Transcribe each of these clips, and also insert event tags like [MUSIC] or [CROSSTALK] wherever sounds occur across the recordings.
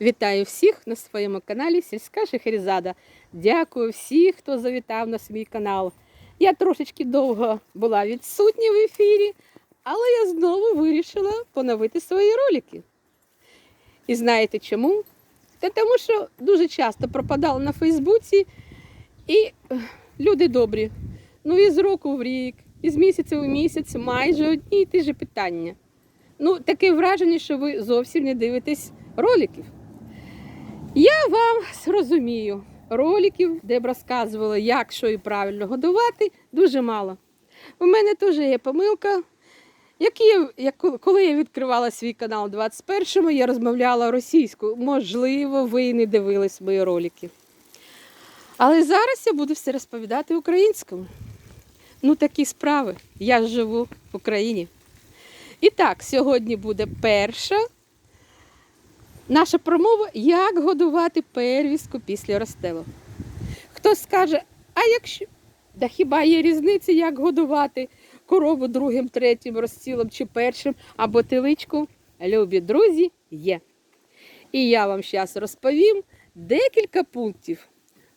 Вітаю всіх на своєму каналі Сільська Шехерезада. Дякую всіх, хто завітав на свій канал. Я трошечки довго була відсутня в ефірі, але я знову вирішила поновити свої ролики. І знаєте чому? Та тому що дуже часто пропадала на Фейсбуці, і люди добрі. Ну і з року в рік, і з місяця в місяць майже одні і ті ж питання. Ну, таке враження, що ви зовсім не дивитесь роликів. Я вам розумію, роликів, де б розказувала, як що і правильно годувати, дуже мало. У мене теж є помилка. Як я, як, коли я відкривала свій канал 21-му, я розмовляла російською. Можливо, ви не дивились мої ролики. Але зараз я буду все розповідати українською. Ну, такі справи. Я живу в Україні. І так, сьогодні буде перша наша промова, як годувати первістку після розстелу. Хтось скаже, а якщо. Да хіба є різниця, як годувати корову другим, третім розстілом чи першим або теличку? Любі друзі, є. І я вам зараз розповім декілька пунктів.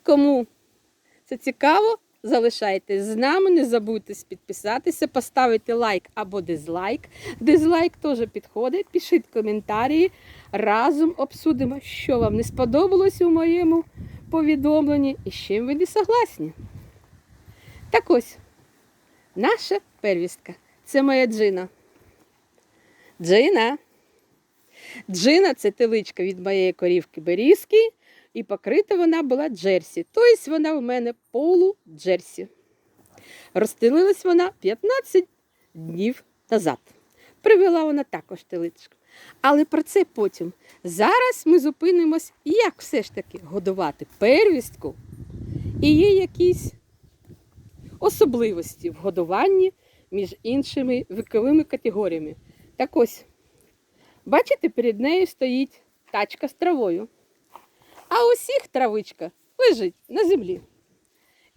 Кому це цікаво, залишайтесь з нами, не забудьте підписатися, поставити лайк або дизлайк. Дизлайк теж підходить, пишіть коментарі. Разом обсудимо, що вам не сподобалось у моєму повідомленні і з чим ви не согласні. Так ось, наша первістка. Це моя джина. Джина. Джина це теличка від моєї корівки Берізки, і покрита вона була джерсі. Тобто вона в мене полу джерсі. Розстелилась вона 15 днів назад. Привела вона також теличку. Але про це потім. Зараз ми зупинимось, як все ж таки годувати первістку. І є якісь особливості в годуванні між іншими віковими категоріями. Так ось, бачите, перед нею стоїть тачка з травою. А усіх травичка лежить на землі.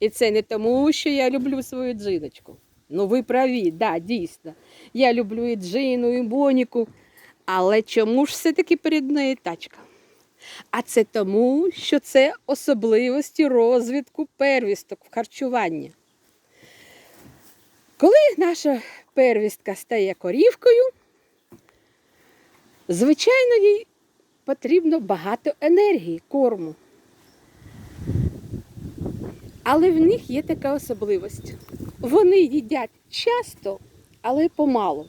І це не тому, що я люблю свою джиночку. Ну, ви праві, да, дійсно. Я люблю і джину, і боніку. Але чому ж все-таки перед нею тачка? А це тому, що це особливості розвитку первісток в харчуванні. Коли наша первістка стає корівкою, звичайно, їй потрібно багато енергії, корму. Але в них є така особливість. Вони їдять часто, але помалу.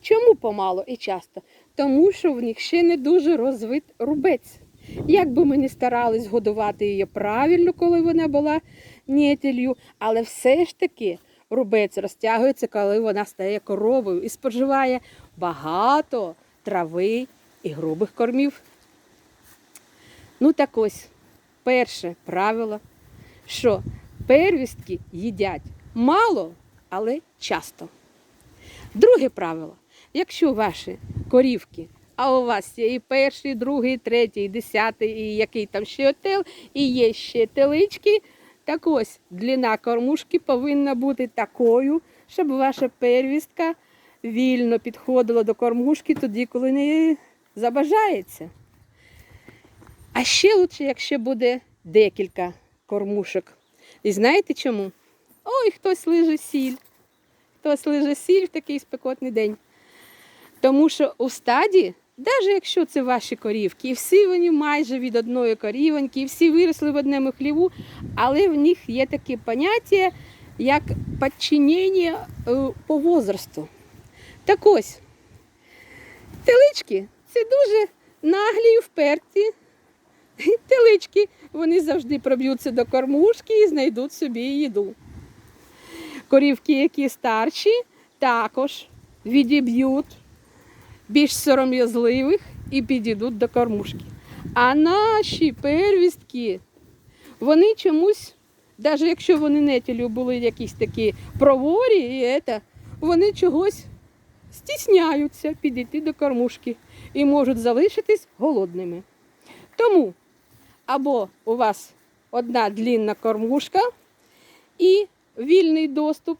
Чому помало і часто? Тому що в них ще не дуже розвит рубець. Як би ми не старались годувати її правильно, коли вона була нєтелью, але все ж таки рубець розтягується, коли вона стає коровою і споживає багато трави і грубих кормів. Ну так ось, перше правило, що первістки їдять мало, але часто. Друге правило. Якщо ваші корівки, а у вас є і перший, другий, і третій, і десятий, і який там ще отел, і є ще телички, так ось длина кормушки повинна бути такою, щоб ваша первістка вільно підходила до кормушки тоді, коли не забажається. А ще лучше, якщо буде декілька кормушок. І знаєте чому? Ой, хтось лиже сіль. Хтось лиже сіль в такий спекотний день. Тому що у стаді, навіть якщо це ваші корівки, всі вони майже від одної корівоньки, всі виросли в одному хліву, але в них є таке поняття, як підчинення е, по возрасту. Так ось, телички це дуже наглі і вперті. Телички, вони завжди проб'ються до кормушки і знайдуть собі їду. Корівки, які старші, також відіб'ють більш сором'язливих і підійдуть до кормушки. А наші первістки, вони чомусь, навіть якщо вони нетілю були якісь такі проворі, і це, вони чогось стісняються підійти до кормушки і можуть залишитись голодними. Тому або у вас одна длінна кормушка і вільний доступ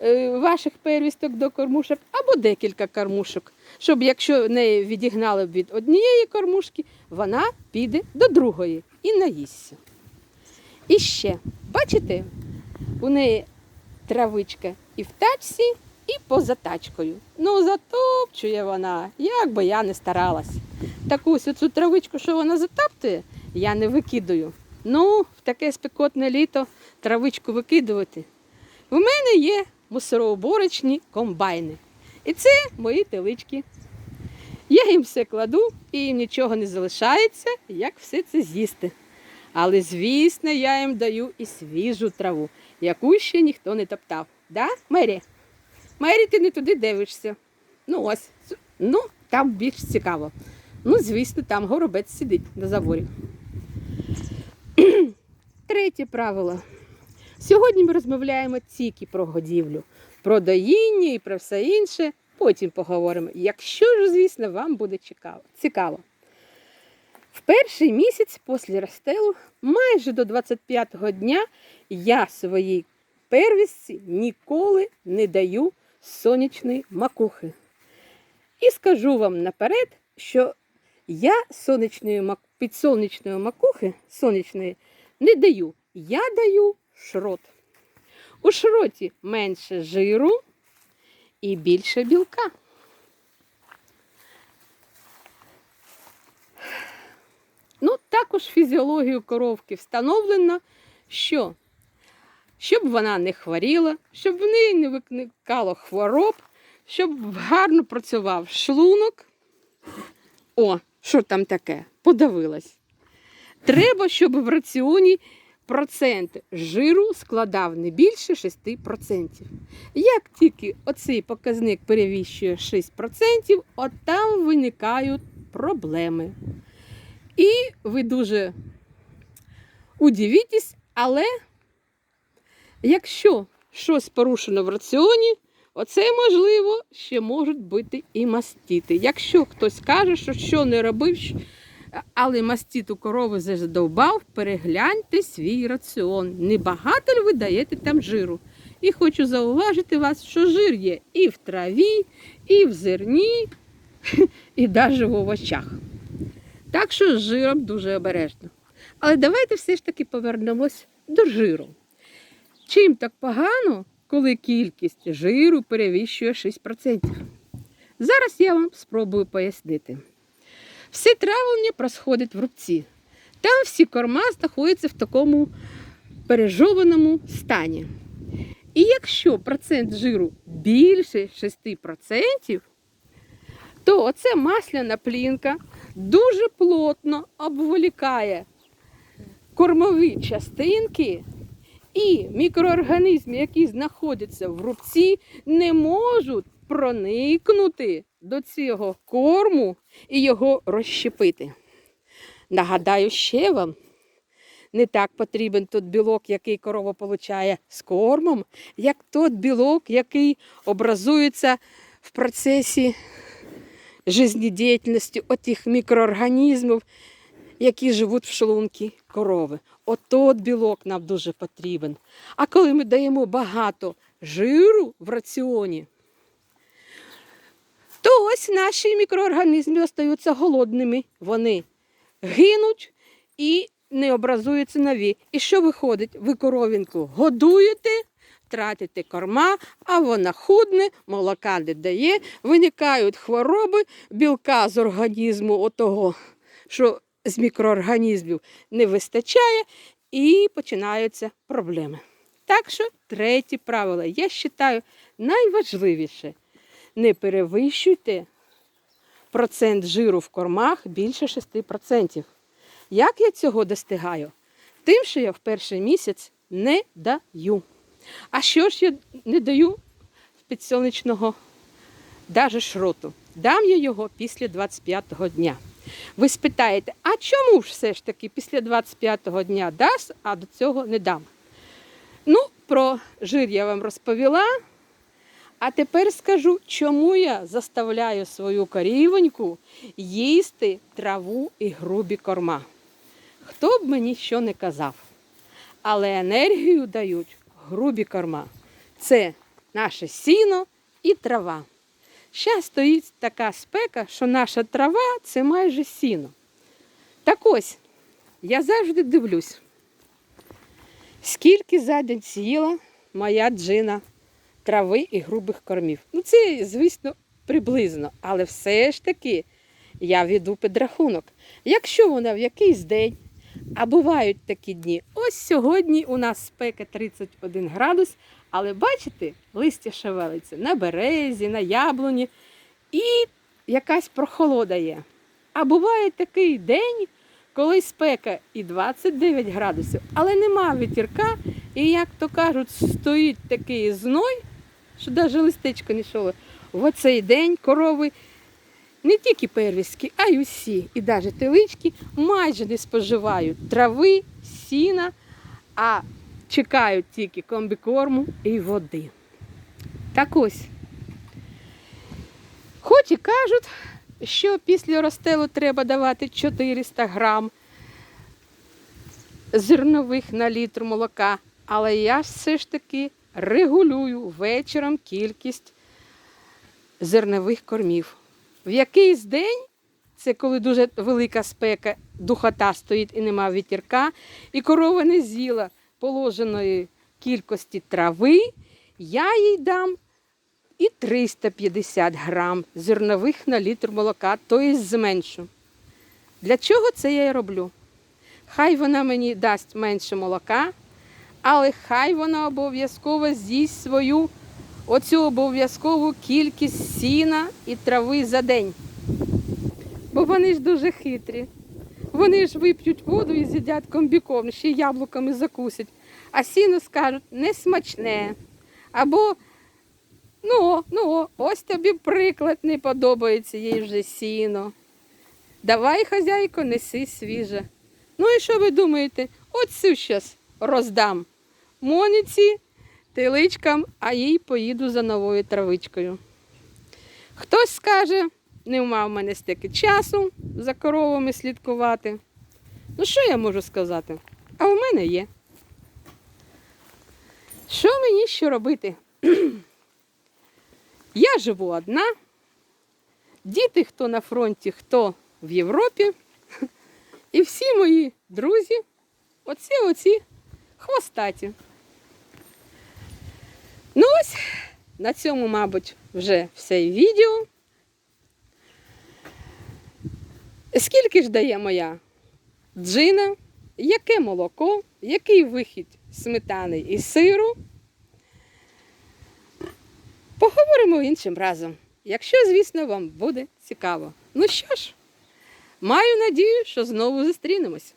е, ваших первісток до кормушок, або декілька кормушок. щоб якщо неї відігнали від однієї кормушки, вона піде до другої і наїсться. І ще, бачите, у неї травичка і в тачці, і поза тачкою. Ну, затопчує вона, як би я не старалась. Так ось оцю травичку, що вона затаптує, я не викидаю. Ну, в таке спекотне літо травичку викидувати. В мене є мусороуборочні комбайни. І це мої телички. Я їм все кладу і їм нічого не залишається, як все це з'їсти. Але, звісно, я їм даю і свіжу траву, яку ще ніхто не топтав. Да, Мері? Мері, ти не туди дивишся. Ну ось, ну там більш цікаво. Ну, звісно, там горобець сидить на заборі. Третє правило. Сьогодні ми розмовляємо тільки про годівлю, про доїння і про все інше. Потім поговоримо, якщо ж, звісно, вам буде цікаво. В перший місяць після розстелу, майже до 25-го дня, я своїй первісці ніколи не даю сонячної макухи. І скажу вам наперед, що я сонячної підсонячної макухи сонячної не даю. Я даю шрот. У шроті менше жиру і більше білка. Ну, також фізіологію коровки встановлено, що щоб вона не хворіла, щоб в неї не викликало хвороб, щоб гарно працював шлунок. О, що там таке? Подавилась. Треба, щоб в раціоні процент жиру складав не більше 6%. Як тільки оцей показник перевищує 6%, от там виникають проблеми. І ви дуже удивитесь, але якщо щось порушено в раціоні, оце можливо ще можуть бути і мастіти. Якщо хтось каже, що що не робив, але мастіт у корови задовбав, перегляньте свій раціон. Небагато ли ви даєте там жиру. І хочу зауважити вас, що жир є і в траві, і в зерні, [LAUGHS] і навіть в овочах. Так що з жиром дуже обережно. Але давайте все ж таки повернемось до жиру. Чим так погано, коли кількість жиру перевищує 6%? Зараз я вам спробую пояснити. Все травлення проходить в рубці. Там всі корма знаходяться в такому пережованому стані. І якщо процент жиру більше 6%, то оця масляна плінка дуже плотно обволікає кормові частинки, і мікроорганізми, які знаходяться в рубці, не можуть проникнути до цього корму і його розщепити. Нагадаю ще вам, не так потрібен той білок, який корова получає з кормом, як той білок, який образується в процесі життєдіяльності отих мікроорганізмів, які живуть в шлунці корови. От білок нам дуже потрібен. А коли ми даємо багато жиру в раціоні, ось наші мікроорганізми остаються голодними. Вони гинуть і не образуються нові. І що виходить? Ви коровінку годуєте, тратите корма, а вона худне, молока не дає, виникають хвороби, білка з організму, отого, що з мікроорганізмів не вистачає, і починаються проблеми. Так що третє правило, я вважаю, найважливіше не перевищуйте процент жиру в кормах більше 6%. Як я цього достигаю? Тим, що я в перший місяць не даю. А що ж я не даю з підсонячного даже шроту? Дам я його після 25-го дня. Ви спитаєте, а чому ж все ж таки після 25-го дня дасть, а до цього не дам? Ну, про жир я вам розповіла. А тепер скажу, чому я заставляю свою корівоньку їсти траву і грубі корма. Хто б мені що не казав, але енергію дають грубі корма. Це наше сіно і трава. Зараз стоїть така спека, що наша трава це майже сіно. Так ось, я завжди дивлюсь, скільки за день з'їла моя джина трави і грубих кормів. Ну, це, звісно, приблизно, але все ж таки я веду підрахунок. Якщо вона в якийсь день, а бувають такі дні, ось сьогодні у нас спека 31 градус, але бачите, листя шевелиться на березі, на яблуні, і якась прохолода є. А буває такий день, коли спека і 29 градусів, але нема вітірка, і, як то кажуть, стоїть такий зной, що навіть листечко не йшло. В оцей день корови не тільки первістки, а й усі, і навіть телички майже не споживають трави, сіна, а чекають тільки комбікорму і води. Так ось. Хоч і кажуть, що після розстелу треба давати 400 грам зернових на літр молока, але я все ж таки регулюю вечором кількість зернових кормів. В якийсь день, це коли дуже велика спека, духота стоїть і нема вітірка, і корова не з'їла положеної кількості трави, я їй дам і 350 грам зернових на літр молока, тобто зменшу. Для чого це я і роблю? Хай вона мені дасть менше молока, але хай вона обов'язково з'їсть свою оцю обов'язкову кількість сіна і трави за день. Бо вони ж дуже хитрі. Вони ж вип'ють воду і з'їдять комбікорм, ще яблуками закусять. А сіно скажуть несмачне. Або ну, ну, ось тобі приклад не подобається їй вже сіно. Давай, хазяйко, неси свіже. Ну і що ви думаєте? Оцю щас роздам моніці, теличкам, а їй поїду за новою травичкою. Хтось скаже, не мав мене стільки часу за коровами слідкувати. Ну, що я можу сказати? А в мене є. Що мені ще робити? [CLEARS THROAT] Я живу одна. Діти, хто на фронті, хто в Європі. [CLEARS THROAT] І всі мої друзі, оці оці хвостаті. Ну ось, на цьому, мабуть, вже все відео. Скільки ж дає моя джина, яке молоко, який вихід сметани і сиру? Поговоримо іншим разом, якщо, звісно, вам буде цікаво. Ну що ж, маю надію, що знову зустрінемось.